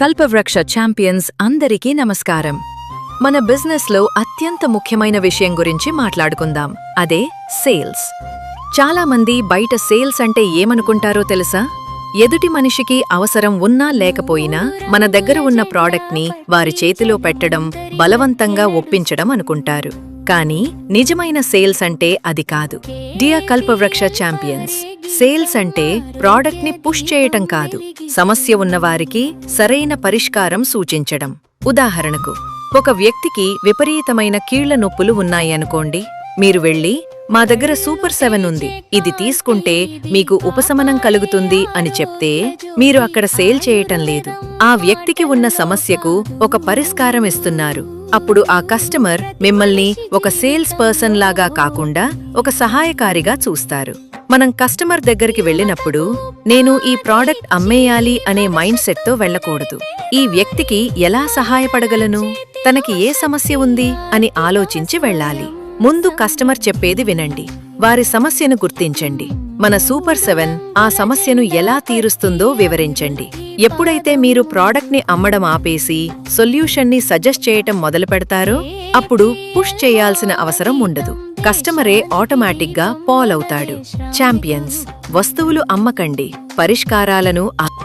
కల్పవృక్ష champions అందరికీ నమస్కారం. మన బిజినెస్లో అత్యంత ముఖ్యమైన విషయం గురించి మాట్లాడుకుందాం. అదే సేల్స్. చాలా మంది బయట సేల్స్ అంటే ఏమనుకుంటారో తెలుసా? ఎదుటి మనిషికి అవసరం ఉన్నా లేకపోయినా మన దగ్గర ఉన్న ప్రాడక్ట్ని వారి చేతిలో పెట్టడం బలవంతంగా ఒప్పించడం అనుకుంటారు. కానీ నిజమైన సేల్స్ అంటే అది కాదు. డియర్ కల్పవృక్ష ఛాంపియన్స్. సేల్స్ అంటే ప్రోడక్ట్ని పుష్ చేయటం కాదు. సమస్య ఉన్నవారికి సరైన పరిష్కారం సూచించడం. ఉదాహరణకు ఒక వ్యక్తికి విపరీతమైన కీళ్ళ నొప్పులు ఉన్నాయనుకోండి మీరు వెళ్ళి మా దగ్గర సూపర్ సెవెన్ ఉంది. ఇది తీసుకుంటే మీకు ఉపశమనం కలుగుతుంది అని చెప్తే మీరు అక్కడ సేల్ చేయటం లేదు. ఆ వ్యక్తికి ఉన్న సమస్యకు ఒక పరిష్కారం ఇస్తున్నారు. అప్పుడు ఆ కస్టమర్ మిమ్మల్ని ఒక సేల్స్ పర్సన్ లాగా కాకుండా ఒక సహాయకారిగా చూస్తారు. మనం కస్టమర్ దగ్గరికి వెళ్ళినప్పుడు నేను ఈ ప్రోడక్ట్ అమ్మేయాలి అనే మైండ్ సెట్తో వెళ్ళకూడదు. ఈ వ్యక్తికి ఎలా సహాయపడగలను? తనకి ఏ సమస్య ఉంది? అని ఆలోచించి వెళ్ళాలి. ముందు కస్టమర్ చెప్పేది వినండి. వారి సమస్యను గుర్తించండి. మన సూపర్ సెవెన్ ఆ సమస్యను ఎలా తీరుస్తుందో వివరించండి. ఎప్పుడైతే మీరు ప్రోడక్ట్ని అమ్మడం ఆపేసి సొల్యూషన్ని సజెస్ట్ చేయటం మొదలు పెడతారో అప్పుడు పుష్ చేయాల్సిన అవసరం ఉండదు. కస్టమరే ఆటోమేటిక్గా పాల్ అవుతాడు ఛాంపియన్స్ వస్తువులు అమ్మకండి. పరిష్కారాలను ఆ-